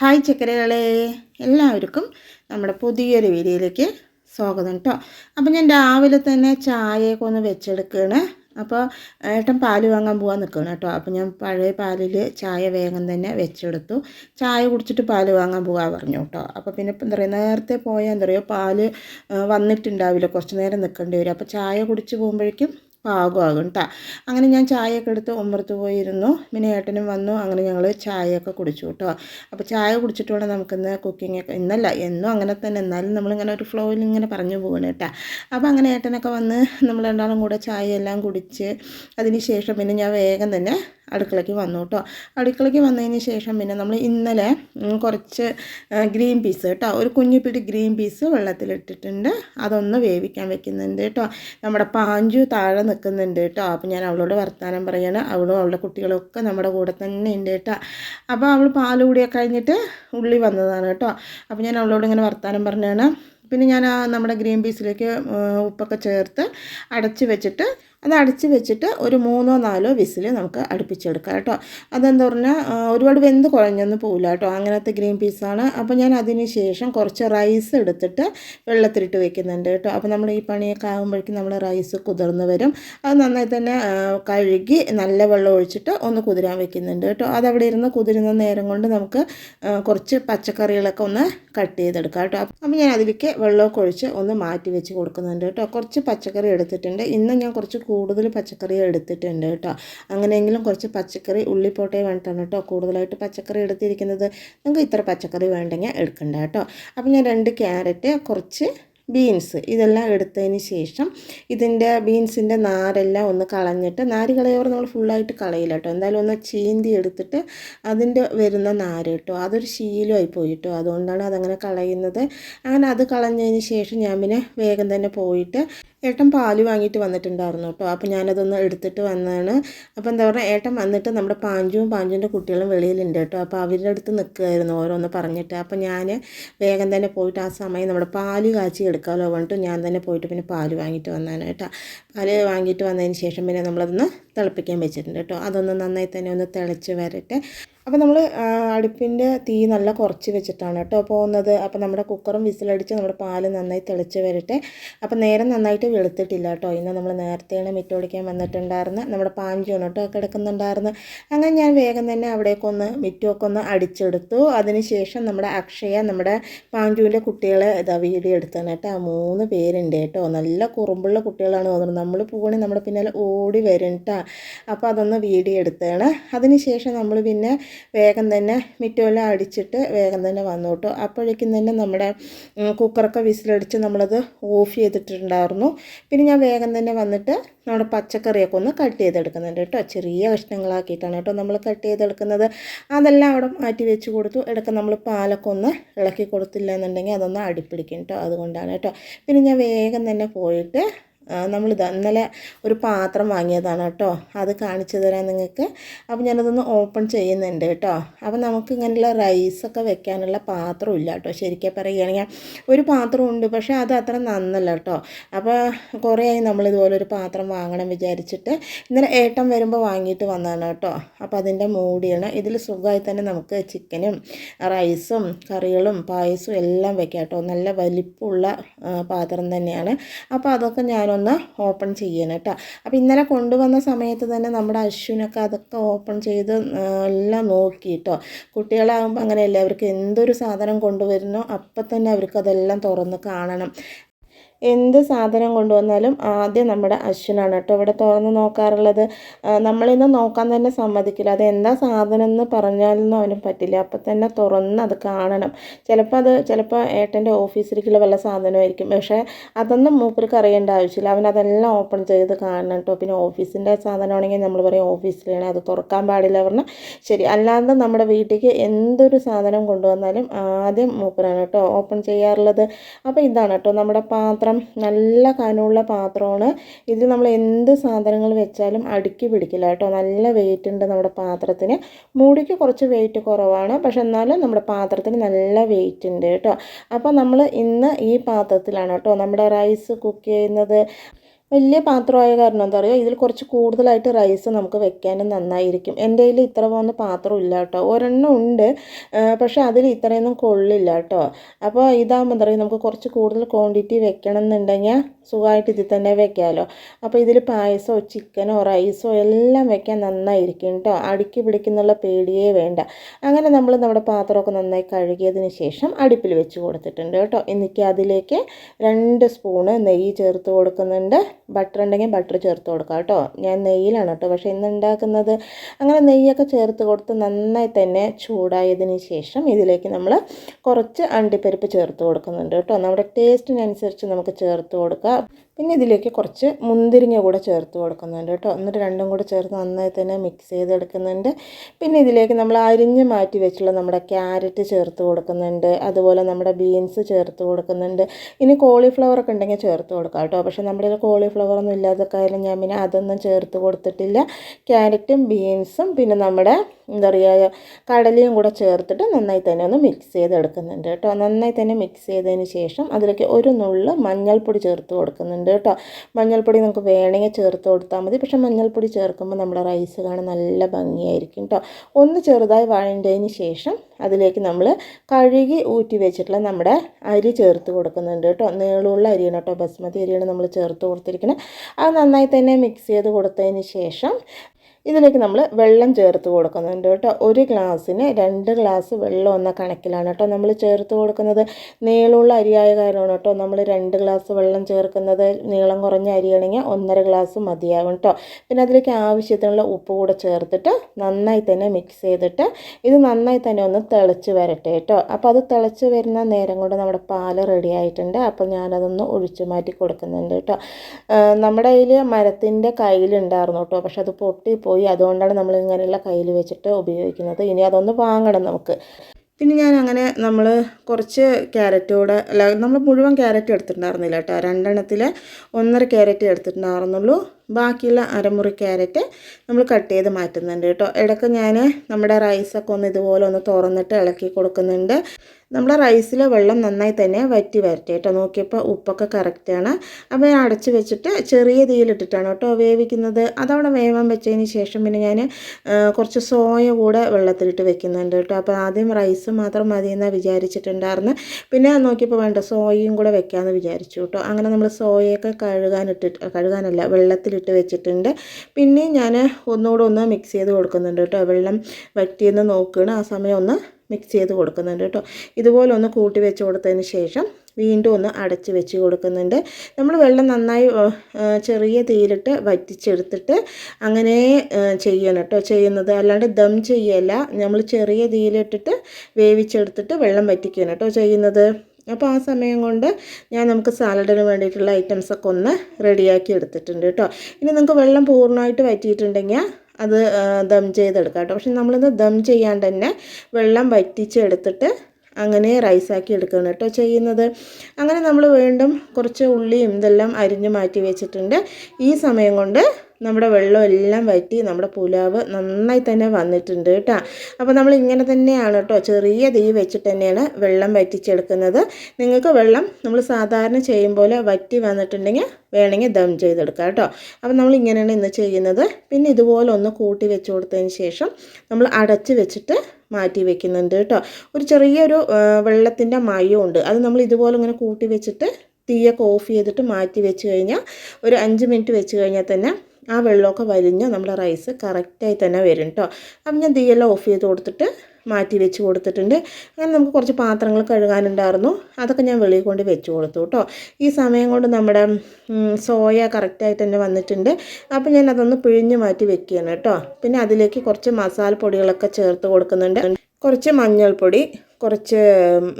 Hi ചക്കരകളെ എല്ലാവർക്കും നമ്മുടെ പുതിയൊരു വീഡിയോയിലേക്ക് സ്വാഗതം കേട്ടോ അപ്പോൾ ഞാൻ രാവിലെ തന്നെ ചായയൊക്കെ ഒന്ന് വെച്ചെടുക്കുകയാണ് അപ്പോൾ ഏട്ടൻ പാൽ വാങ്ങാൻ പോകാൻ നിൽക്കുകയാണ് കേട്ടോ അപ്പോൾ ഞാൻ പഴയ പാലിൽ ചായ വേഗം തന്നെ വെച്ചെടുത്തു. ചായ കുടിച്ചിട്ട് പാൽ വാങ്ങാൻ പോകാൻ പറഞ്ഞു കേട്ടോ അപ്പോൾ പിന്നെ എന്താ പറയുക നേരത്തെ പോയാൽ എന്താ പറയുക പാൽ വന്നിട്ടുണ്ടാവില്ല. കുറച്ച് നേരം നിൽക്കേണ്ടി വരും. അപ്പോൾ ചായ കുടിച്ച് പോകുമ്പോഴേക്കും പാകമാകും കേട്ടോ അങ്ങനെ ഞാൻ ചായയൊക്കെ എടുത്ത് ഉമ്മറത്ത് പോയിരുന്നു. പിന്നെ ഏട്ടനും വന്നു. അങ്ങനെ ഞങ്ങൾ ചായയൊക്കെ കുടിച്ചു കേട്ടോ അപ്പോൾ ചായ കുടിച്ചിട്ട് വേണം നമുക്കിന്ന് കുക്കിംഗ് ഒക്കെ ഇന്നല്ല എന്നും അങ്ങനെ തന്നെ. എന്നാലും നമ്മളിങ്ങനെ ഒരു ഫ്ലോയിൽ ഇങ്ങനെ പറഞ്ഞു പോകണം കേട്ടോ അപ്പോൾ അങ്ങനെ ഏട്ടനൊക്കെ വന്ന് നമ്മൾ രണ്ടാളും കൂടെ ചായ എല്ലാം കുടിച്ച് അതിന് ശേഷം പിന്നെ ഞാൻ വേഗം തന്നെ അടുക്കളയ്ക്ക് വന്നു കേട്ടോ അടുക്കളയ്ക്ക് വന്നതിന് ശേഷം പിന്നെ നമ്മൾ ഇന്നലെ കുറച്ച് ഗ്രീൻ പീസ് കേട്ടോ ഒരു കുഞ്ഞു പിടി ഗ്രീൻ പീസ് വെള്ളത്തിലിട്ടിട്ടുണ്ട്. അതൊന്ന് വേവിക്കാൻ വെക്കുന്നുണ്ട് കേട്ടോ നമ്മുടെ പാഞ്ചു താഴെ നിൽക്കുന്നുണ്ട് കേട്ടോ അപ്പോൾ ഞാൻ അവളോട് വർത്തമാനം പറയാണ്. അവളും അവളുടെ കുട്ടികളൊക്കെ നമ്മുടെ കൂടെ തന്നെ ഉണ്ട് കേട്ടോ അപ്പോൾ അവൾ പാൽ കൂടിയൊക്കെ കഴിഞ്ഞിട്ട് ഉള്ളി വന്നതാണ് കേട്ടോ അപ്പോൾ ഞാൻ അവളോട് ഇങ്ങനെ വർത്തമാനം പറഞ്ഞാണ്. പിന്നെ ഞാൻ നമ്മുടെ ഗ്രീൻ പീസിലേക്ക് ഉപ്പൊക്കെ ചേർത്ത് അടച്ച് വെച്ചിട്ട് അത് അടച്ച് വെച്ചിട്ട് ഒരു മൂന്നോ നാലോ വിസിൽ നമുക്ക് അടുപ്പിച്ചെടുക്കാം കേട്ടോ. അതെന്താ പറഞ്ഞാൽ ഒരുപാട് വെന്ത് കുഴഞ്ഞൊന്നും പോകില്ല കേട്ടോ. അങ്ങനത്തെ ഗ്രീൻ പീസാണ്. അപ്പോൾ ഞാൻ അതിന് ശേഷം കുറച്ച് റൈസ് എടുത്തിട്ട് വെള്ളത്തിലിട്ട് വെക്കുന്നുണ്ട് കേട്ടോ. അപ്പോൾ നമ്മൾ ഈ പണിയൊക്കെ ആകുമ്പോഴേക്കും നമ്മൾ റൈസ് കുതിർന്ന് വരും. അത് നന്നായി തന്നെ കഴുകി നല്ല വെള്ളം ഒഴിച്ചിട്ട് ഒന്ന് കുതിരാൻ വെക്കുന്നുണ്ട് കേട്ടോ. അതവിടെ ഇരുന്ന് കുതിരുന്ന നേരം കൊണ്ട് നമുക്ക് കുറച്ച് പച്ചക്കറികളൊക്കെ ഒന്ന് കട്ട് ചെയ്തെടുക്കാം കേട്ടോ. അപ്പോൾ ഞാൻ അതിലേക്ക് വെള്ളമൊക്കെ ഒഴിച്ച് ഒന്ന് മാറ്റി വെച്ച് കൊടുക്കുന്നുണ്ട് കേട്ടോ. കുറച്ച് പച്ചക്കറി എടുത്തിട്ടുണ്ട്. ഇന്ന് ഞാൻ കുറച്ച് കൂടുതൽ പച്ചക്കറി എടുത്തിട്ടുണ്ട് കേട്ടോ. അങ്ങനെയെങ്കിലും കുറച്ച് പച്ചക്കറി ഉള്ളിപ്പോട്ടേ വേണ്ടിയിട്ടാണ് കേട്ടോ കൂടുതലായിട്ട് പച്ചക്കറി എടുത്തിരിക്കുന്നത്. നിങ്ങൾക്ക് ഇത്ര പച്ചക്കറി വേണ്ടെങ്കിൽ എടുക്കണ്ട കേട്ടോ. അപ്പോൾ ഞാൻ രണ്ട് ക്യാരറ്റ് കുറച്ച് ബീൻസ് ഇതെല്ലാം എടുത്തതിന് ശേഷം ഇതിന്റെ ബീൻസിന്റെ നാരെല്ലാം ഒന്ന് കളഞ്ഞിട്ട് നാര് കളയവർ നമ്മൾ ഫുള്ളായിട്ട് കളയില്ല കേട്ടോ. എന്തായാലും ഒന്ന് ചീന്തി എടുത്തിട്ട് അതിന്റെ വരുന്ന നാര് കേട്ടോ. അതൊരു ശീലമായി പോയിട്ടോ അതുകൊണ്ടാണ് അതങ്ങനെ കളയുന്നത്. അങ്ങനെ അത് കളഞ്ഞതിന് ശേഷം ഞാൻ പിന്നെ വേഗം തന്നെ പോയിട്ട് ഏട്ടൻ പാൽ വാങ്ങിയിട്ട് വന്നിട്ടുണ്ടായിരുന്നു കേട്ടോ. അപ്പോൾ ഞാനതൊന്ന് എടുത്തിട്ട് വന്നതാണ് അപ്പോൾ എന്താ പറയുക ഏട്ടൻ വന്നിട്ട് നമ്മുടെ പാഞ്ചും പാഞ്ചുവിന്റെ കുട്ടികളും വെളിയിലുണ്ട് കേട്ടോ. അപ്പോൾ അവരുടെ അടുത്ത് നിൽക്കുമായിരുന്നു ഓരോന്ന് പറഞ്ഞിട്ട്. അപ്പോൾ ഞാൻ വേഗം തന്നെ പോയിട്ട് ആ സമയം നമ്മുടെ പാൽ കാച്ചി എടുക്കാമല്ലോ പറഞ്ഞിട്ട് ഞാൻ തന്നെ പോയിട്ട് പിന്നെ പാൽ വാങ്ങിയിട്ട് വന്നതാണ് കേട്ടോ. പാൽ വാങ്ങിയിട്ട് വന്നതിന് ശേഷം പിന്നെ നമ്മളതൊന്ന് തിളപ്പിക്കാൻ വെച്ചിട്ടുണ്ട് കേട്ടോ. അതൊന്ന് നന്നായി തന്നെ ഒന്ന് തിളച്ച് വരട്ടെ. അപ്പോൾ നമ്മൾ അടുപ്പിന്റെ തീ നല്ല കുറച്ച് വെച്ചിട്ടാണ് കേട്ടോ പോകുന്നത് അപ്പോൾ നമ്മുടെ കുക്കറും വിസിലടിച്ച് നമ്മുടെ പാൽ നന്നായി തിളച്ച് വരട്ടെ. അപ്പോൾ നേരം നന്നായിട്ട് വെളുത്തിട്ടില്ല കേട്ടോ. ഇന്ന് നമ്മൾ നേരത്തെയാണ് മിറ്റോടിക്കാൻ വന്നിട്ടുണ്ടായിരുന്നു. നമ്മുടെ പാഞ്ചു കേട്ടോ കിടക്കുന്നുണ്ടായിരുന്നു. അങ്ങനെ ഞാൻ വേഗം തന്നെ അവിടേക്കൊന്ന് മിറ്റുമൊക്കെ ഒന്ന് അടിച്ചെടുത്തു. അതിനുശേഷം നമ്മുടെ അക്ഷയ നമ്മുടെ പാഞ്ചുവിന്റെ കുട്ടികളെ ഇതാ വീഡിയോ എടുത്താണ് കേട്ടോ. മൂന്ന് പേരുണ്ട് കേട്ടോ. നല്ല കുറുമ്പുള്ള കുട്ടികളാണ് തോന്നുന്നത് നമ്മൾ പോകണി നമ്മുടെ പിന്നാലെ ഓടി വരും കേട്ടോ അപ്പോൾ അതൊന്ന് വീഡിയോ എടുത്തതാണ് അതിനുശേഷം നമ്മൾ പിന്നെ വേഗം തന്നെ മിറ്റമെല്ലാം അടിച്ചിട്ട് വേഗം തന്നെ വന്നു കേട്ടോ അപ്പോഴേക്കും തന്നെ നമ്മുടെ കുക്കറൊക്കെ വിസിലടിച്ച് നമ്മളത് ഓഫ് ചെയ്തിട്ടുണ്ടായിരുന്നു. പിന്നെ ഞാൻ വേഗം തന്നെ വന്നിട്ട് നമ്മുടെ പച്ചക്കറിയൊക്കെ ഒന്ന് കട്ട് ചെയ്തെടുക്കുന്നുണ്ട് കേട്ടോ. ചെറിയ കഷ്ണങ്ങളാക്കിയിട്ടാണ് കേട്ടോ നമ്മൾ കട്ട് ചെയ്തെടുക്കുന്നത്. അതെല്ലാം അവിടെ മാറ്റി വെച്ച് കൊടുത്തു. ഇടയ്ക്ക് നമ്മൾ പാലൊക്കെ ഒന്ന് ഇളക്കി കൊടുത്തില്ല എന്നുണ്ടെങ്കിൽ അതൊന്ന് അടിപ്പിടിക്കും കേട്ടോ. അതുകൊണ്ടാണ് കേട്ടോ. പിന്നെ ഞാൻ വേഗം തന്നെ പോയിട്ട് നമ്മളിത് ഇന്നലെ ഒരു പാത്രം വാങ്ങിയതാണ് കേട്ടോ. അത് കാണിച്ചു തരാം നിങ്ങൾക്ക്. അപ്പോൾ ഞാനതൊന്ന് ഓപ്പൺ ചെയ്യുന്നുണ്ട് കേട്ടോ. അപ്പോൾ നമുക്ക് ഇങ്ങനെയുള്ള റൈസൊക്കെ വെക്കാനുള്ള പാത്രം ഇല്ല കേട്ടോ. ശരിക്കും പറയുകയാണെങ്കിൽ ഒരു പാത്രം ഉണ്ട് പക്ഷേ അത് അത്ര നന്നല്ല കേട്ടോ. അപ്പോൾ കുറേ ആയി നമ്മളിതുപോലെ ഒരു പാത്രം വാങ്ങണം വിചാരിച്ചിട്ട് ഇന്നലെ ഏട്ടം വരുമ്പോൾ വാങ്ങിയിട്ട് വന്നതാണ് കേട്ടോ. അപ്പോൾ അതിന്റെ മൂടിയാണ്. ഇതിൽ സുഖമായി തന്നെ നമുക്ക് ചിക്കനും റൈസും കറികളും പായസവും എല്ലാം വെക്കാം കേട്ടോ. നല്ല വലിപ്പമുള്ള പാത്രം തന്നെയാണ്. അപ്പോൾ അതൊക്കെ ഞാനൊന്ന് ഓപ്പൺ ചെയ്യണം കേട്ടോ. അപ്പോൾ ഇന്നലെ കൊണ്ടുവന്ന സമയത്ത് തന്നെ നമ്മുടെ അശ്വിനൊക്കെ അതൊക്കെ ഓപ്പൺ ചെയ്ത് എല്ലാം നോക്കി കേട്ടോ. കുട്ടികളാകുമ്പോൾ അങ്ങനെയല്ലേ അവർക്ക് എന്തൊരു സാധനം കൊണ്ടുവരുന്നോ അപ്പം തന്നെ അവർക്കതെല്ലാം തുറന്ന് കാണണം. എന്ത് സാധനം കൊണ്ടുവന്നാലും ആദ്യം നമ്മുടെ അശ്വിനാണ് കേട്ടോ. ഇവിടെ തുറന്ന് നോക്കാറുള്ളത് നമ്മളിന്ന് നോക്കാൻ തന്നെ സമ്മതിക്കില്ല. അത് എന്താ സാധനം എന്ന് പറഞ്ഞാലൊന്നും അവന് പറ്റില്ല. അപ്പം തന്നെ തുറന്ന് അത് കാണണം. ചിലപ്പോൾ അത് ചിലപ്പോൾ ഏട്ടന്റെ ഓഫീസിലേക്കുള്ള വല്ല സാധനമായിരിക്കും. പക്ഷേ അതൊന്നും മൂപ്പർക്ക് അറിയേണ്ട ആവശ്യമില്ല. അവൻ അതെല്ലാം ഓപ്പൺ ചെയ്ത് കാണണം കേട്ടോ. പിന്നെ ഓഫീസിന്റെ സാധനമാണെങ്കിൽ നമ്മൾ പറയും ഓഫീസിലാണ് അത് തുറക്കാൻ പാടില്ല പറഞ്ഞാൽ ശരി അല്ലാതെ നമ്മുടെ വീട്ടിലേക്ക് എന്തൊരു സാധനം കൊണ്ടുവന്നാലും ആദ്യം മൂപ്പരാണ് കേട്ടോ ഓപ്പൺ ചെയ്യാറുള്ളത്. അപ്പോൾ ഇതാണ് കേട്ടോ നമ്മുടെ പാത്രം. നല്ല കനമുള്ള പാത്രമാണ്. ഇതിൽ നമ്മൾ എന്ത് സാധനങ്ങൾ വെച്ചാലും അടുക്കി പിടിക്കില്ല കേട്ടോ. നല്ല വെയിറ്റ് ഉണ്ട് നമ്മുടെ പാത്രത്തിന്. മൂടിക്ക് കുറച്ച് വെയിറ്റ് കുറവാണ്. പക്ഷെ എന്നാലും നമ്മുടെ പാത്രത്തിന് നല്ല വെയിറ്റ് ഉണ്ട് കേട്ടോ. അപ്പോൾ നമ്മൾ ഇന്ന് ഈ പാത്രത്തിലാണ് കേട്ടോ. നമ്മുടെ റൈസ് കുക്ക് ചെയ്യുന്നത്. വലിയ പാത്രമായ കാരണം എന്താ പറയുക ഇതിൽ കുറച്ച് കൂടുതലായിട്ട് റൈസ് നമുക്ക് വെക്കാനും നന്നായിരിക്കും. എന്റെ കയ്യിൽ ഇത്ര പോകുന്ന പാത്രം ഇല്ല കേട്ടോ. ഒരെണ്ണം ഉണ്ട് പക്ഷേ അതിൽ ഇത്രയൊന്നും കൊള്ളില്ല കേട്ടോ. അപ്പോൾ ഇതാകുമ്പോൾ എന്താ പറയുക നമുക്ക് കുറച്ച് കൂടുതൽ ക്വാണ്ടിറ്റി വെക്കണം എന്നുണ്ടെങ്കിൽ സുഖമായിട്ട് ഇതിൽ തന്നെ വെക്കാമല്ലോ അപ്പോൾ ഇതിൽ പായസമോ ചിക്കനോ റൈസോ എല്ലാം വെക്കാൻ നന്നായിരിക്കും കേട്ടോ. അടുക്കി പിടിക്കുന്നുള്ള പേടിയേ വേണ്ട. അങ്ങനെ നമ്മൾ നമ്മുടെ പാത്രമൊക്കെ നന്നായി കഴുകിയതിന് ശേഷം അടുപ്പിൽ വെച്ച് കൊടുത്തിട്ടുണ്ട് കേട്ടോ. എന്നിട്ട് അതിലേക്ക് രണ്ട് സ്പൂണ് നെയ്യ് ചേർത്ത് കൊടുക്കുന്നുണ്ട്. ബട്ടർ ഉണ്ടെങ്കിൽ ബട്ടർ ചേർത്ത് കൊടുക്കാം കേട്ടോ. ഞാൻ നെയ്യിലാണ് കേട്ടോ. പക്ഷേ ഇന്ന് ഉണ്ടാക്കുന്നത് അങ്ങനെ നെയ്യൊക്കെ ചേർത്ത് കൊടുത്ത് നന്നായി തന്നെ ചൂടായതിന് ശേഷം ഇതിലേക്ക് നമ്മൾ കുറച്ച് അണ്ടിപ്പരിപ്പ് ചേർത്ത് കൊടുക്കുന്നുണ്ട് കേട്ടോ. നമ്മുടെ ടേസ്റ്റിനനുസരിച്ച് നമുക്ക് ചേർത്ത് കൊടുക്കാം. പിന്നെ ഇതിലേക്ക് കുറച്ച് മുന്തിരിങ്ങ കൂടെ ചേർത്ത് കൊടുക്കുന്നുണ്ട് കേട്ടോ. എന്നിട്ട് രണ്ടും കൂടെ ചേർത്ത് നന്നായി തന്നെ മിക്സ് ചെയ്തെടുക്കുന്നുണ്ട്. പിന്നെ ഇതിലേക്ക് നമ്മൾ അരിഞ്ഞ് മാറ്റി വെച്ചുള്ള നമ്മുടെ ക്യാരറ്റ് ചേർത്ത് കൊടുക്കുന്നുണ്ട്. അതുപോലെ നമ്മുടെ ബീൻസ് ചേർത്ത് കൊടുക്കുന്നുണ്ട്. ഇനി കോളിഫ്ലവർ ഒക്കെ ഉണ്ടെങ്കിൽ ചേർത്ത് കൊടുക്കാം കേട്ടോ. പക്ഷേ നമ്മുടെ കയ്യിൽ കോളിഫ്ലവർ ഒന്നും ഇല്ലാത്ത ഞാൻ പിന്നെ അതൊന്നും ചേർത്ത് കൊടുത്തിട്ടില്ല. ക്യാരറ്റും ബീൻസും പിന്നെ നമ്മുടെ എന്താ പറയുക കടലയും കൂടെ ചേർത്തിട്ട് നന്നായി തന്നെ ഒന്ന് മിക്സ് ചെയ്തെടുക്കുന്നുണ്ട് കേട്ടോ. നന്നായി തന്നെ മിക്സ് ചെയ്തതിന് ശേഷം അതിലേക്ക് ഒരു നുള്ള് മഞ്ഞൾപ്പൊടി ചേർത്ത് കൊടുക്കുന്നുണ്ട് കേട്ടോ. മഞ്ഞൾപ്പൊടി നമുക്ക് വേണമെങ്കിൽ ചേർത്ത് കൊടുത്താൽ മതി. പക്ഷേ മഞ്ഞൾപ്പൊടി ചേർക്കുമ്പോൾ നമ്മുടെ റൈസ് കാണാൻ നല്ല ഭംഗിയായിരിക്കും കേട്ടോ. ഒന്ന് ചെറുതായി വഴണ്ടതിന് ശേഷം അതിലേക്ക് നമ്മൾ കഴുകി ഊറ്റി വെച്ചിട്ടുള്ള നമ്മുടെ അരി ചേർത്ത് കൊടുക്കുന്നുണ്ട് കേട്ടോ. നീളമുള്ള അരിയാണ് കേട്ടോ. ബസ്മതി അരിയാണ് നമ്മൾ ചേർത്ത് കൊടുത്തിരിക്കുന്നത്. അത് നന്നായി തന്നെ മിക്സ് ചെയ്ത് കൊടുത്തതിന് ശേഷം ഇതിലേക്ക് നമ്മൾ വെള്ളം ചേർത്ത് കൊടുക്കുന്നുണ്ട് കേട്ടോ ഒരു ഗ്ലാസ്സിന് രണ്ട് ഗ്ലാസ് വെള്ളം എന്ന കണക്കിലാണ് കേട്ടോ നമ്മൾ ചേർത്ത് കൊടുക്കുന്നത്. നീളമുള്ള അരിയായ കാരണമാണ് കേട്ടോ നമ്മൾ രണ്ട് ഗ്ലാസ് വെള്ളം ചേർക്കുന്നത്. നീളം കുറഞ്ഞ അരിയാണെങ്കിൽ ഒന്നര ഗ്ലാസ് മതിയാകും കേട്ടോ. പിന്നെ അതിലേക്ക് ആവശ്യത്തിനുള്ള ഉപ്പ് കൂടെ ചേർത്തിട്ട് നന്നായി തന്നെ മിക്സ് ചെയ്തിട്ട് ഇത് നന്നായി തന്നെ ഒന്ന് തിളച്ച് വരട്ടെ കേട്ടോ. അപ്പോൾ അത് തിളച്ച് വരുന്ന നേരം കൊണ്ട് നമ്മുടെ പാൽ റെഡി ആയിട്ടുണ്ട്. അപ്പോൾ ഞാനതൊന്ന് ഒഴിച്ചു മാറ്റി കൊടുക്കുന്നുണ്ട് കേട്ടോ. നമ്മുടെ കയ്യിൽ മരത്തിന്റെ കയ്യിലുണ്ടായിരുന്നു കേട്ടോ. പക്ഷെ അത് പൊട്ടിപ്പോയി അതുകൊണ്ടാണ് നമ്മൾ ഇങ്ങനെയുള്ള കയ്യിൽ വെച്ചിട്ട് ഉപയോഗിക്കുന്നത്. ഇനി അതൊന്ന് വാങ്ങണം നമുക്ക്. പിന്നെ ഞാൻ അങ്ങനെ നമ്മൾ കുറച്ച് ക്യാരറ്റോടെ അല്ല നമ്മൾ മുഴുവൻ ക്യാരറ്റ് എടുത്തിട്ടുണ്ടായിരുന്നില്ല കേട്ടോ. രണ്ടെണ്ണത്തിൽ ഒന്നര ക്യാരറ്റ് എടുത്തിട്ടുണ്ടായിരുന്നുള്ളൂ. ബാക്കിയുള്ള അരമുറി ക്യാരറ്റ് നമ്മൾ കട്ട് ചെയ്ത് മാറ്റുന്നുണ്ട് കേട്ടോ. ഇടയ്ക്ക് ഞാൻ നമ്മുടെ റൈസൊക്കെ ഒന്ന് ഇതുപോലെ ഒന്ന് തുറന്നിട്ട് ഇളക്കി കൊടുക്കുന്നുണ്ട്. നമ്മുടെ റൈസിലെ വെള്ളം നന്നായി തന്നെ വറ്റി വരട്ടെ കേട്ടോ. നോക്കിയപ്പോൾ ഉപ്പൊക്കെ കറക്റ്റാണ് അപ്പോൾ ഞാൻ അടച്ച് വെച്ചിട്ട് ചെറിയ തീയിലിട്ടിട്ടാണ് കേട്ടോ വേവിക്കുന്നത്. അതവിടെ വേവാൻ വെച്ചതിന് ശേഷം പിന്നെ ഞാൻ കുറച്ച് സോയ കൂടെ വെള്ളത്തിലിട്ട് വെക്കുന്നുണ്ട് കേട്ടോ. അപ്പോൾ ആദ്യം റൈസ് മാത്രം മതി എന്നാണ് വിചാരിച്ചിട്ടുണ്ടായിരുന്നു. പിന്നെ നോക്കിയപ്പോൾ വേണ്ട സോയയും കൂടെ വെക്കാമെന്ന് വിചാരിച്ചു കേട്ടോ. അങ്ങനെ നമ്മൾ സോയയൊക്കെ കഴുകാനിട്ടിട്ട് കഴുകാനല്ല വെള്ളത്തിലിട്ട് വെച്ചിട്ടുണ്ട്. പിന്നെ ഞാൻ ഒന്നുകൂടെ ഒന്ന് മിക്സ് ചെയ്ത് കൊടുക്കുന്നുണ്ട് കേട്ടോ. വെള്ളം വറ്റിയെന്ന് നോക്കുകയാണ് ആ സമയം ഒന്ന് മിക്സ് ചെയ്ത് കൊടുക്കുന്നുണ്ട് കേട്ടോ. ഇതുപോലെ ഒന്ന് കൂട്ടി വെച്ച് കൊടുത്തതിന് ശേഷം വീണ്ടും ഒന്ന് അടച്ച് വെച്ച് കൊടുക്കുന്നുണ്ട്. നമ്മൾ വെള്ളം നന്നായി ചെറിയ തീയിലിട്ട് വറ്റിച്ചെടുത്തിട്ട് അങ്ങനെ ചെയ്യണം കേട്ടോ. ചെയ്യുന്നത്. അല്ലാണ്ട് ദം ചെയ്യല്ല. നമ്മൾ ചെറിയ തീയിലിട്ടിട്ട് വേവിച്ചെടുത്തിട്ട് വെള്ളം വറ്റിക്കണം കേട്ടോ ചെയ്യുന്നത്. അപ്പോൾ ആ സമയം കൊണ്ട് ഞാൻ നമുക്ക് സാലഡിന് വേണ്ടിയിട്ടുള്ള ഐറ്റംസൊക്കെ ഒന്ന് റെഡിയാക്കി എടുത്തിട്ടുണ്ട് കേട്ടോ. ഇനി നിങ്ങൾക്ക് വെള്ളം പൂർണമായിട്ട് വറ്റിയിട്ടുണ്ടെങ്കിൽ അത് ദം ചെയ്തെടുക്കാം കേട്ടോ. പക്ഷെ നമ്മളിത് ദം ചെയ്യാണ്ട് തന്നെ വെള്ളം വറ്റിച്ചെടുത്തിട്ട് അങ്ങനെ റൈസാക്കി എടുക്കുകയാണ് കേട്ടോ ചെയ്യുന്നത്. അങ്ങനെ നമ്മൾ വീണ്ടും കുറച്ച് ഉള്ളിയും ഇതെല്ലാം അരിഞ്ഞ് മാറ്റി വെച്ചിട്ടുണ്ട്. ഈ സമയം കൊണ്ട് നമ്മുടെ വെള്ളം എല്ലാം വറ്റി നമ്മുടെ പുലാവ് നന്നായി തന്നെ വന്നിട്ടുണ്ട് കേട്ടോ. അപ്പോൾ നമ്മൾ ഇങ്ങനെ തന്നെയാണ് കേട്ടോ ചെറിയ തീ വെച്ചിട്ട് തന്നെയാണ് വെള്ളം വറ്റിച്ചെടുക്കുന്നത്. നിങ്ങൾക്ക് വെള്ളം നമ്മൾ സാധാരണ ചെയ്യും പോലെ വറ്റി വന്നിട്ടുണ്ടെങ്കിൽ വേണമെങ്കിൽ ദം ചെയ്തെടുക്കാം കേട്ടോ. അപ്പോൾ നമ്മൾ ഇങ്ങനെയാണ് ഇന്ന് ചെയ്യുന്നത്. പിന്നെ ഇതുപോലെ ഒന്ന് കൂട്ടി വെച്ച് കൊടുത്തതിന് ശേഷം നമ്മൾ അടച്ച് വെച്ചിട്ട് മാറ്റി വെക്കുന്നുണ്ട് കേട്ടോ. ഒരു ചെറിയൊരു വെള്ളത്തിന്റെ മയമുണ്ട്. അത് നമ്മൾ ഇതുപോലെ ഇങ്ങനെ കൂട്ടി വെച്ചിട്ട് തീയൊക്കെ ഓഫ് ചെയ്തിട്ട് മാറ്റി വെച്ച് കഴിഞ്ഞാൽ ഒരു അഞ്ച് മിനിറ്റ് വെച്ച് കഴിഞ്ഞാൽ തന്നെ ആ വെള്ളമൊക്കെ വലിഞ്ഞ് നമ്മുടെ റൈസ് കറക്റ്റായി തന്നെ വരും കേട്ടോ അപ്പം ഞാൻ തീയെല്ലാം ഓഫ് ചെയ്ത് കൊടുത്തിട്ട് മാറ്റി വെച്ച് കൊടുത്തിട്ടുണ്ട്. അങ്ങനെ നമുക്ക് കുറച്ച് പാത്രങ്ങൾ കഴുകാനുണ്ടായിരുന്നു. അതൊക്കെ ഞാൻ വെളിയിൽ കൊണ്ട് വെച്ച് കൊടുത്തു കേട്ടോ ഈ സമയം കൊണ്ട് നമ്മുടെ സോയ കറക്റ്റായിട്ട് തന്നെ വന്നിട്ടുണ്ട്. അപ്പോൾ ഞാൻ അതൊന്ന് പിഴിഞ്ഞ് മാറ്റി വെക്കുകയാണ് കേട്ടോ പിന്നെ അതിലേക്ക് കുറച്ച് മസാലപ്പൊടികളൊക്കെ ചേർത്ത് കൊടുക്കുന്നുണ്ട്. കുറച്ച് മഞ്ഞൾപ്പൊടി കുറച്ച്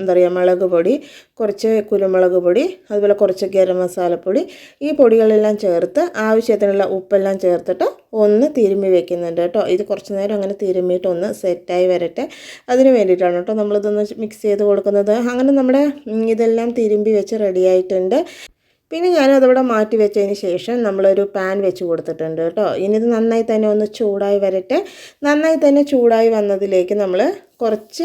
എന്താ പറയുക മുളക് പൊടി കുറച്ച് കുരുമുളക് പൊടി അതുപോലെ കുറച്ച് ഗരം മസാലപ്പൊടി ഈ പൊടികളെല്ലാം ചേർത്ത് ആവശ്യത്തിനുള്ള ഉപ്പെല്ലാം ചേർത്തിട്ട് ഒന്ന് തിരുമ്മി വെക്കുന്നുണ്ട് കേട്ടോ. ഇത് കുറച്ച് നേരം അങ്ങനെ തിരുമ്മിയിട്ട് ഒന്ന് സെറ്റായി വരട്ടെ. അതിന് വേണ്ടിയിട്ടാണ് കേട്ടോ നമ്മളിതൊന്ന് മിക്സ് ചെയ്ത് കൊടുക്കുന്നത്. അങ്ങനെ നമ്മുടെ ഇതെല്ലാം തിരുമ്പി വെച്ച് റെഡിയായിട്ടുണ്ട് പിന്നെ ഞാനതവിടെ മാറ്റി വെച്ചതിന് ശേഷം നമ്മളൊരു പാൻ വെച്ച് കൊടുത്തിട്ടുണ്ട് കേട്ടോ. ഇനി ഇത് നന്നായി തന്നെ ഒന്ന് ചൂടായി വരട്ടെ. നന്നായി തന്നെ ചൂടായി വന്നതിലേക്ക് നമ്മൾ കുറച്ച്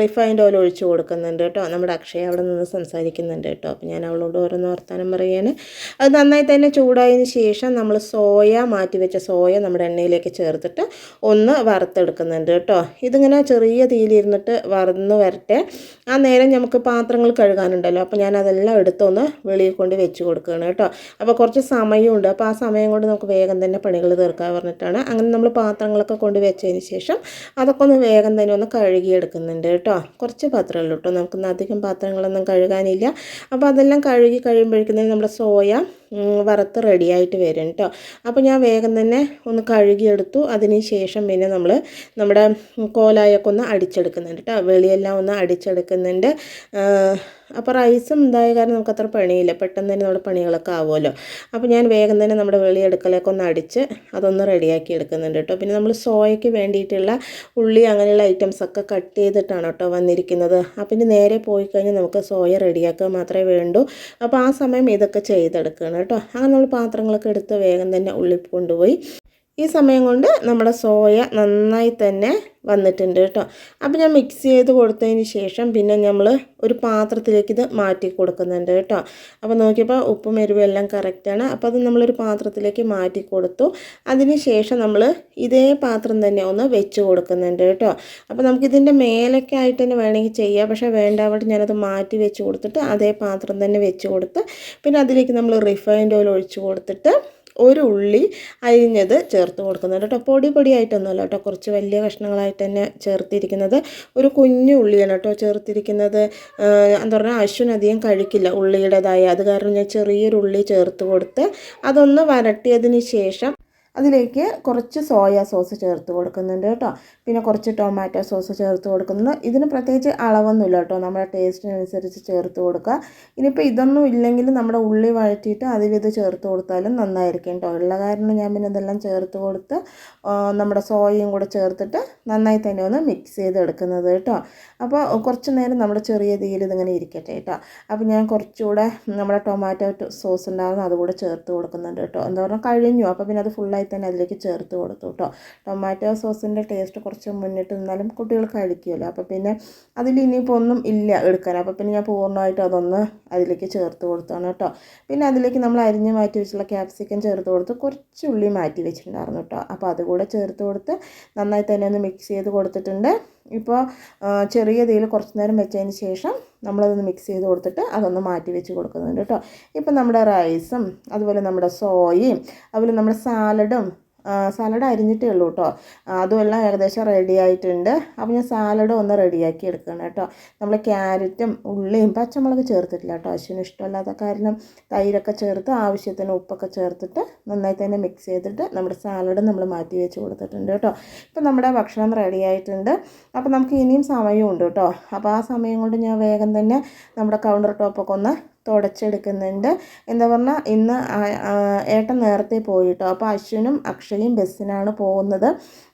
റിഫൈൻഡ് ഓയിൽ ഒഴിച്ച് കൊടുക്കുന്നുണ്ട് കേട്ടോ. നമ്മുടെ അക്ഷയ അവിടെ നിന്ന് സംസാരിക്കുന്നുണ്ട് കേട്ടോ. അപ്പോൾ ഞാൻ അവളോട് ഓരോന്ന് വർത്താനം പറയുകയാണ് അത് നന്നായി തന്നെ ചൂടായതിന് ശേഷം നമ്മൾ സോയ മാറ്റി വെച്ച സോയ നമ്മുടെ എണ്ണയിലേക്ക് ചേർത്തിട്ട് ഒന്ന് വറുത്തെടുക്കുന്നുണ്ട് കേട്ടോ. ഇതിങ്ങനെ ചെറിയ തീയിലിരുന്നിട്ട് വറന്ന് വരട്ടെ. ആ നേരം നമുക്ക് പാത്രങ്ങൾ കഴുകാനുണ്ടല്ലോ. അപ്പോൾ ഞാൻ അതെല്ലാം എടുത്തൊന്ന് വെളിയിൽ കൊണ്ട് വെച്ച് കൊടുക്കുകയാണ് കേട്ടോ. അപ്പോൾ കുറച്ച് സമയമുണ്ട്. അപ്പോൾ ആ സമയം കൊണ്ട് നമുക്ക് വേഗം തന്നെ പണികൾ തീർക്കാൻ പറഞ്ഞിട്ടാണ്. അങ്ങനെ നമ്മൾ പാത്രങ്ങളൊക്കെ കൊണ്ട് വെച്ചതിന് ശേഷം അതൊക്കെ ഒന്ന് വേഗം തന്നെ ഒന്ന് കഴുകിയെടുക്കുന്നുണ്ട് കേട്ടോ. കുറച്ച് പാത്രമല്ലോ കേട്ടോ. നമുക്ക് അധികം പാത്രങ്ങളൊന്നും കഴുകാനില്ല. അപ്പോൾ അതെല്ലാം കഴുകി കഴിയുമ്പോഴേക്കും നമ്മുടെ സോയ വറുത്ത് റെഡിയായിട്ട് വരും കേട്ടോ അപ്പോൾ ഞാൻ വേഗം തന്നെ ഒന്ന് കഴുകിയെടുത്തു. അതിന് ശേഷം പിന്നെ നമ്മൾ നമ്മുടെ കോലായൊക്കെ ഒന്ന് അടിച്ചെടുക്കുന്നുണ്ട് കേട്ടോ വെളിയെല്ലാം ഒന്ന് അടിച്ചെടുക്കുന്നുണ്ട്. അപ്പോൾ റൈസും ഇതായ കാരണം നമുക്ക് അത്ര പണിയില്ല. പെട്ടെന്ന് തന്നെ നമ്മുടെ പണികളൊക്കെ ആവുമല്ലോ. അപ്പോൾ ഞാൻ വേഗം തന്നെ നമ്മുടെ വെളിയെടുക്കലൊക്കെ ഒന്ന് അടിച്ച് അതൊന്ന് റെഡിയാക്കി എടുക്കുന്നുണ്ട് കേട്ടോ പിന്നെ നമ്മൾ സോയയ്ക്ക് വേണ്ടിയിട്ടുള്ള ഉള്ളി അങ്ങനെയുള്ള ഐറ്റംസ് ഒക്കെ കട്ട് ചെയ്തിട്ടാണ് കേട്ടോ വന്നിരിക്കുന്നത്. അപ്പം ഇനി നേരെ പോയി കഴിഞ്ഞാൽ നമുക്ക് സോയ റെഡിയാക്കുക മാത്രമേ വേണ്ടൂ. അപ്പോൾ ആ സമയം ഇതൊക്കെ ചെയ്തെടുക്കണം കേട്ടോ. അങ്ങനെ നമ്മൾ പാത്രങ്ങളൊക്കെ എടുത്ത് വേഗം തന്നെ ഉള്ളിൽ കൊണ്ടുപോയി ഈ സമയം കൊണ്ട് നമ്മുടെ സോയ നന്നായി തന്നെ വന്നിട്ടുണ്ട് കേട്ടോ. അപ്പോൾ ഞാൻ മിക്സ് ചെയ്ത് കൊടുത്തതിന് ശേഷം പിന്നെ നമ്മൾ ഒരു പാത്രത്തിലേക്ക് ഇത് മാറ്റി കൊടുക്കുന്നുണ്ട് കേട്ടോ. അപ്പോൾ നോക്കിയപ്പോൾ ഉപ്പും എരിവും എല്ലാം കറക്റ്റാണ് അപ്പോൾ അത് നമ്മളൊരു പാത്രത്തിലേക്ക് മാറ്റി കൊടുത്തു. അതിന് ശേഷം നമ്മൾ ഇതേ പാത്രം തന്നെ ഒന്ന് വെച്ച് കൊടുക്കുന്നുണ്ട് കേട്ടോ. അപ്പോൾ നമുക്കിതിന്റെ മേലൊക്കെ ആയിട്ട് തന്നെ വേണമെങ്കിൽ ചെയ്യാം. പക്ഷേ വേണ്ട അവിടെ ഞാനത് മാറ്റി വെച്ച് കൊടുത്തിട്ട് അതേ പാത്രം തന്നെ വെച്ച് കൊടുത്ത് പിന്നെ അതിലേക്ക് നമ്മൾ റിഫൈൻഡ് ഓയിൽ ഒഴിച്ച് കൊടുത്തിട്ട് ഒരു ഉള്ളി അരിഞ്ഞത് ചേർത്ത് കൊടുക്കുന്നുണ്ട് കേട്ടോ. പൊടി പൊടിയായിട്ടൊന്നുമല്ല കേട്ടോ. കുറച്ച് വലിയ കഷ്ണങ്ങളായിട്ട് തന്നെ ചേർത്തിരിക്കുന്നത്. ഒരു കുഞ്ഞു ഉള്ളിയാണ് കേട്ടോ ചേർത്തിരിക്കുന്നത്. എന്താ പറഞ്ഞാൽ അശ്വിൻ അധികം കഴിക്കില്ല ഉള്ളിയുടേതായ. അത് കാരണം ഞാൻ ചെറിയൊരു ഉള്ളി ചേർത്ത് കൊടുത്ത് അതൊന്ന് വരട്ടിയതിന് ശേഷം അതിലേക്ക് കുറച്ച് സോയ സോസ് ചേർത്ത് കൊടുക്കുന്നുണ്ട് കേട്ടോ. പിന്നെ കുറച്ച് ടൊമാറ്റോ സോസ് ചേർത്ത് കൊടുക്കുന്നുണ്ട് ഇതിന് പ്രത്യേകിച്ച് അളവൊന്നുമില്ല കേട്ടോ. നമ്മുടെ ടേസ്റ്റിനനുസരിച്ച് ചേർത്ത് കൊടുക്കുക. ഇനിയിപ്പോൾ ഇതൊന്നും ഇല്ലെങ്കിൽ നമ്മുടെ ഉള്ളി വഴറ്റിയിട്ട് അതിലിത് ചേർത്ത് കൊടുത്താലും നന്നായിരിക്കും കേട്ടോ. ഉള്ള കാരണം ഞാൻ പിന്നെ ഇതെല്ലാം ചേർത്ത് കൊടുത്ത് നമ്മുടെ സോയയും കൂടെ ചേർത്തിട്ട് നന്നായി തന്നെ ഒന്ന് മിക്സ് ചെയ്ത് എടുക്കുന്നത് കേട്ടോ. അപ്പോൾ കുറച്ച് നേരം നമ്മുടെ ചെറിയ തീയിൽ ഇതിങ്ങനെ ഇരിക്കട്ടെ കേട്ടോ. അപ്പോൾ ഞാൻ കുറച്ചുകൂടെ നമ്മുടെ ടൊമാറ്റോ സോസ് ഉണ്ടാകുന്ന അതുകൂടെ ചേർത്ത് കൊടുക്കുന്നുണ്ട് കേട്ടോ. എന്താ പറഞ്ഞാൽ കഴിഞ്ഞു. അപ്പോൾ പിന്നെ അത് ഫുള്ളായി തന്നെ അതിലേക്ക് ചേർത്ത് കൊടുത്തു കേട്ടോ ടൊമാറ്റോ സോസിന്റെ ടേസ്റ്റ് കുറച്ച് മുന്നിട്ട് നിന്നാലും കുട്ടികൾ കഴിക്കുമല്ലോ അപ്പോൾ പിന്നെ അതിൽ ഇനിയിപ്പോൾ ഒന്നും ഇല്ല എടുക്കാൻ. അപ്പോൾ പിന്നെ ഞാൻ പൂർണമായിട്ട് അതൊന്ന് അതിലേക്ക് ചേർത്ത് കൊടുത്താണ് കേട്ടോ പിന്നെ അതിലേക്ക് നമ്മൾ അരിഞ്ഞ് മാറ്റി വെച്ചിട്ടുള്ള ക്യാപ്സിക്കം ചേർത്ത് കൊടുത്ത് കുറച്ച് ഉള്ളി മാറ്റി വെച്ചിട്ടുണ്ടായിരുന്നു കേട്ടോ അപ്പോൾ അതുകൂടെ ചേർത്ത് കൊടുത്ത് നന്നായി തന്നെ ഒന്ന് മിക്സ് ചെയ്ത് കൊടുത്തിട്ടുണ്ട്. ഇപ്പോൾ ചെറിയ തീയിൽ കുറച്ച് നേരം വെച്ചതിന് ശേഷം നമ്മളതൊന്ന് മിക്സ് ചെയ്ത് കൊടുത്തിട്ട് അതൊന്ന് മാറ്റി വെച്ച് കൊടുക്കുന്നുണ്ട് കേട്ടോ. ഇപ്പം നമ്മുടെ റൈസും അതുപോലെ നമ്മുടെ സോയയും അതുപോലെ നമ്മുടെ സാലഡും സാലഡ് അരിഞ്ഞിട്ടേ ഉള്ളൂ കേട്ടോ അതുമെല്ലാം ഏകദേശം റെഡി ആയിട്ടുണ്ട്. അപ്പോൾ ഞാൻ സാലഡ് ഒന്ന് റെഡിയാക്കി എടുക്കണം കേട്ടോ നമ്മൾ ക്യാരറ്റും ഉള്ളിയും പച്ചമുളക് ചേർത്തിട്ടില്ല കേട്ടോ അശ്വിന് ഇഷ്ടമല്ലാത്ത കാരണം തൈരൊക്കെ ചേർത്ത് ആവശ്യത്തിന് ഉപ്പൊക്കെ ചേർത്തിട്ട് നന്നായി തന്നെ മിക്സ് ചെയ്തിട്ട് നമ്മുടെ സാലഡ് നമ്മൾ മാറ്റി വെച്ച് കൊടുത്തിട്ടുണ്ട് കേട്ടോ ഇപ്പം നമ്മുടെ ഭക്ഷണം റെഡി ആയിട്ടുണ്ട്. അപ്പോൾ നമുക്ക് ഇനിയും സമയമുണ്ട് കേട്ടോ അപ്പോൾ ആ സമയം കൊണ്ട് ഞാൻ വേഗം തന്നെ നമ്മുടെ കൗണ്ടർ ടോപ്പൊക്കെ ഒന്ന് തുടച്ചെടുക്കുന്നുണ്ട്. എന്താ പറഞ്ഞാൽ ഇന്ന് ഏട്ടൻ നേരത്തെ പോയിട്ടോ? അപ്പോൾ അശ്വിനും അക്ഷയും ബസ്സിനാണ് പോകുന്നത്.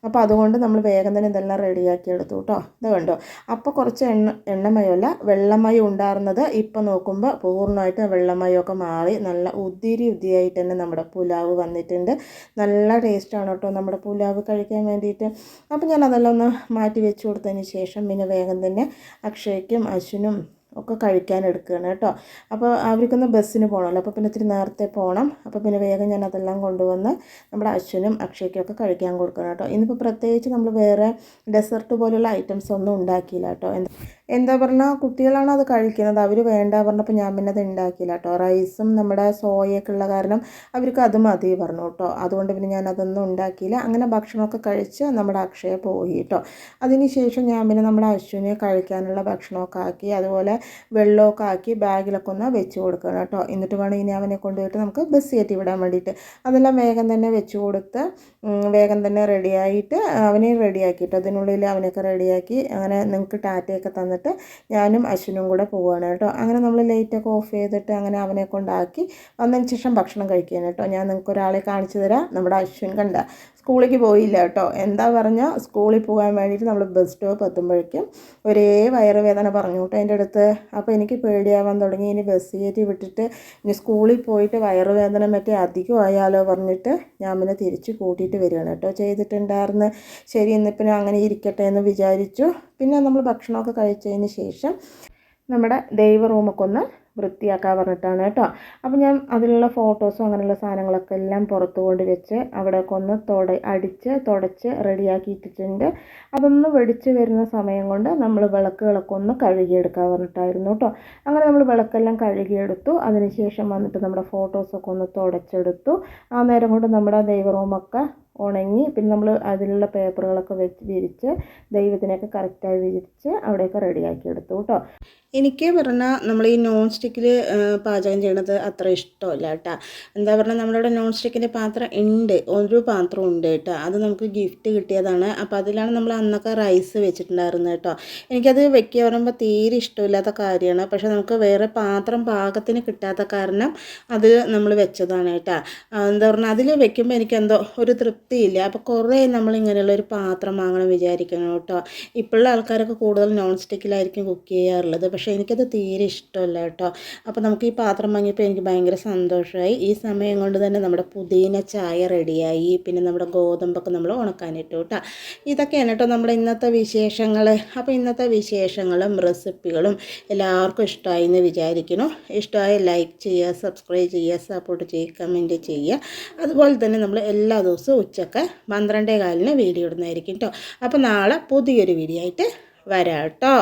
അപ്പോൾ അതുകൊണ്ട് നമ്മൾ വേഗം തന്നെ ഇതെല്ലാം റെഡിയാക്കി എടുത്തു കേട്ടോ. ഇത് കണ്ടോ? അപ്പോൾ കുറച്ച് എണ്ണ എണ്ണമയമല്ല വെള്ളമയം ഉണ്ടായിരുന്നത് ഇപ്പോൾ നോക്കുമ്പോൾ പൂർണമായിട്ട് വെള്ളമയമൊക്കെ മാറി നല്ല ഉതിരി ഉതിയായിട്ട് തന്നെ നമ്മുടെ പുലാവ് വന്നിട്ടുണ്ട്. നല്ല ടേസ്റ്റാണ് കേട്ടോ നമ്മുടെ പുലാവ് കഴിക്കാൻ വേണ്ടിയിട്ട്. അപ്പോൾ ഞാൻ അതെല്ലാം ഒന്ന് മാറ്റി വെച്ച് കൊടുത്തതിന് ശേഷം പിന്നെ വേഗം തന്നെ അക്ഷയ്ക്കും അശ്വിനും ഒക്കെ കഴിക്കാൻ എടുക്കുകയാണ് കേട്ടോ. അപ്പോൾ അവർക്കൊന്ന് ബസ്സിന് പോകണമല്ലോ. അപ്പോൾ പിന്നെ ഇത്തിരി നേരത്തെ പോകണം. അപ്പോൾ പിന്നെ വേഗം ഞാൻ അതെല്ലാം കൊണ്ടുവന്ന് നമ്മുടെ അശ്വനും അക്ഷയ്ക്കും ഒക്കെ കഴിക്കാൻ കൊടുക്കണം കേട്ടോ. ഇന്നിപ്പോൾ പ്രത്യേകിച്ച് നമ്മൾ വേറെ ഡെസേർട്ട് പോലുള്ള ഐറ്റംസ് ഒന്നും ഉണ്ടാക്കിയില്ല കേട്ടോ. എന്താ പറഞ്ഞാൽ കുട്ടികളാണ് അത് കഴിക്കുന്നത്. അവർ വേണ്ട പറഞ്ഞപ്പോൾ ഞാൻ പിന്നെ അത് ഉണ്ടാക്കിയില്ല കേട്ടോ റൈസും നമ്മുടെ സോയൊക്കെ ഉള്ള കാരണം അവർക്ക് അത് മതി പറഞ്ഞു കേട്ടോ അതുകൊണ്ട് പിന്നെ ഞാൻ അതൊന്നും ഉണ്ടാക്കിയില്ല അങ്ങനെ ഭക്ഷണമൊക്കെ കഴിച്ച് നമ്മുടെ അക്ഷയ പോയി കേട്ടോ അതിനുശേഷം ഞാൻ പിന്നെ നമ്മുടെ അശ്വിനെ കഴിക്കാനുള്ള ഭക്ഷണമൊക്കെ ആക്കി അതുപോലെ വെള്ളമൊക്കെ ആക്കി ബാഗിലൊക്കെ ഒന്ന് വെച്ച് കൊടുക്കണം കേട്ടോ എന്നിട്ട് വേണം ഇനി അവനെ കൊണ്ടുപോയിട്ട് നമുക്ക് ബസ് കയറ്റി വിടാൻ വേണ്ടിയിട്ട്. അതെല്ലാം വേഗം തന്നെ വെച്ച് കൊടുത്ത് വേഗം തന്നെ റെഡിയായിട്ട് അവനെ റെഡിയാക്കിയിട്ട് അതിനുള്ളിൽ അവനെയൊക്കെ റെഡിയാക്കി അങ്ങനെ നിങ്ങൾക്ക് ടാറ്റയൊക്കെ തന്നിട്ട് പറഞ്ഞിട്ട് ഞാനും അശ്വിനും കൂടെ പോവുകയാണ് കേട്ടോ. അങ്ങനെ നമ്മൾ ലൈറ്റൊക്കെ ഓഫ് ചെയ്തിട്ട് അങ്ങനെ അവനെ കൊണ്ടാക്കി വന്നതിന് ശേഷം ഭക്ഷണം കഴിക്കാൻ കേട്ടോ. ഞാൻ നിങ്ങൾക്ക് ഒരാളെ കാണിച്ചു തരാം. നമ്മുടെ അശ്വിൻ കണ്ട സ്കൂളിലേക്ക് പോയില്ല കേട്ടോ. എന്താ പറഞ്ഞാൽ സ്കൂളിൽ പോകാൻ വേണ്ടിയിട്ട് നമ്മൾ ബസ് സ്റ്റോപ്പ് എത്തുമ്പോഴേക്കും ഒരേ വയറുവേദന പറഞ്ഞു കേട്ടോ എന്റെ അടുത്ത്. അപ്പോൾ എനിക്ക് പേടിയാവാൻ തുടങ്ങി. ഇനി ബസ് കയറ്റി വിട്ടിട്ട് ഇനി സ്കൂളിൽ പോയിട്ട് വയറുവേദന മറ്റേ അധികം ആയാലോ പറഞ്ഞിട്ട് ഞാൻ പിന്നെ തിരിച്ച് കൂട്ടിയിട്ട് വരികയാണ് കേട്ടോ. ചെയ്തിട്ടുണ്ടായിരുന്നു. ശരി ഇന്നിപ്പം അങ്ങനെ ഇരിക്കട്ടെ എന്ന് വിചാരിച്ചു. പിന്നെ നമ്മൾ ഭക്ഷണമൊക്കെ കഴിച്ചതിന് ശേഷം നമ്മുടെ ദൈവ റൂമൊക്കെ ഒന്ന് വൃത്തിയാക്കാൻ പറഞ്ഞിട്ടാണ് കേട്ടോ. അപ്പോൾ ഞാൻ അതിലുള്ള ഫോട്ടോസും അങ്ങനെയുള്ള സാധനങ്ങളൊക്കെ എല്ലാം പുറത്ത് കൊണ്ട് വെച്ച് അവിടെയൊക്കെ ഒന്ന് തുട അടിച്ച് തുടച്ച് റെഡിയാക്കിയിട്ടിട്ടുണ്ട് അതൊന്ന് വെടിച്ച് വരുന്ന സമയം കൊണ്ട് നമ്മൾ വിളക്കുകളൊക്കെ ഒന്ന് കഴുകിയെടുക്കാൻ പറഞ്ഞിട്ടായിരുന്നു കേട്ടോ. അങ്ങനെ നമ്മൾ വിളക്കെല്ലാം കഴുകിയെടുത്തു. അതിനുശേഷം വന്നിട്ട് നമ്മുടെ ഫോട്ടോസൊക്കെ ഒന്ന് തുടച്ചെടുത്തു. ആ നേരം കൊണ്ട് നമ്മുടെ ദൈവ റൂമൊക്കെ ഉണങ്ങി പിന്നെ നമ്മൾ അതിലുള്ള പേപ്പറുകളൊക്കെ വെച്ച് വിരിച്ച് ദൈവത്തിനെയൊക്കെ കറക്റ്റായി വിരിച്ച് അവിടെയൊക്കെ റെഡിയാക്കി എടുത്തു കേട്ടോ. എനിക്ക് പറഞ്ഞാൽ നമ്മൾ ഈ നോൺ സ്റ്റിക്കിൽ പാചകം ചെയ്യണത് അത്ര ഇഷ്ടമല്ല കേട്ടോ. എന്താ പറഞ്ഞാൽ നമ്മളിവിടെ നോൺ സ്റ്റിക്കിന്റെ പാത്രം ഉണ്ട് ഒരു പാത്രം ഉണ്ട് കേട്ടോ. അത് നമുക്ക് ഗിഫ്റ്റ് കിട്ടിയതാണ്. അപ്പോൾ അതിലാണ് നമ്മൾ അന്നൊക്കെ റൈസ് വെച്ചിട്ടുണ്ടായിരുന്നത് കേട്ടോ. എനിക്കത് വെക്കുക പറയുമ്പോൾ തീരെ ഇഷ്ടമില്ലാത്ത കാര്യമാണ്. പക്ഷേ നമുക്ക് വേറെ പാത്രം പാകത്തിന് കിട്ടാത്ത കാരണം അത് നമ്മൾ വെച്ചതാണ് കേട്ടോ. എന്താ പറഞ്ഞാൽ അതിൽ വെക്കുമ്പോൾ എനിക്കെന്തോ ഒരു തൃപ്തിയില്ല അപ്പോൾ കുറേ നമ്മൾ ഇങ്ങനെയുള്ള ഒരു പാത്രം വാങ്ങണം വിചാരിക്കണം കേട്ടോ. ഇപ്പോഴുള്ള ആൾക്കാരൊക്കെ കൂടുതൽ നോൺ സ്റ്റിക്കിലായിരിക്കും കുക്ക് ചെയ്യാറുള്ളത്. പക്ഷേ എനിക്കത് തീരെ ഇഷ്ടമല്ല കേട്ടോ. അപ്പോൾ നമുക്ക് ഈ പാത്രം വാങ്ങിയപ്പോൾ എനിക്ക് ഭയങ്കര സന്തോഷമായി ഈ സമയം കൊണ്ട് തന്നെ നമ്മുടെ പുതിന ചായ റെഡിയായി. പിന്നെ നമ്മുടെ ഗോതമ്പൊക്കെ നമ്മൾ ഉണക്കാനിട്ടു കേട്ടോ. ഇതൊക്കെയാണ് കേട്ടോ നമ്മുടെ ഇന്നത്തെ വിശേഷങ്ങൾ അപ്പോൾ ഇന്നത്തെ വിശേഷങ്ങളും റെസിപ്പികളും എല്ലാവർക്കും ഇഷ്ടമായി എന്ന് വിചാരിക്കുന്നു. ഇഷ്ടമായ ലൈക്ക് ചെയ്യുക സബ്സ്ക്രൈബ് ചെയ്യുക സപ്പോർട്ട് ചെയ്യുക കമന്റ് ചെയ്യുക. അതുപോലെ തന്നെ നമ്മൾ എല്ലാ ദിവസവും ഉച്ചയ്ക്ക് പന്ത്രണ്ടേ കാലിന് വീഡിയോ ഇടുന്നതായിരിക്കും കേട്ടോ അപ്പോൾ നാളെ പുതിയൊരു വീഡിയോ ആയിട്ട് വരാം കേട്ടോ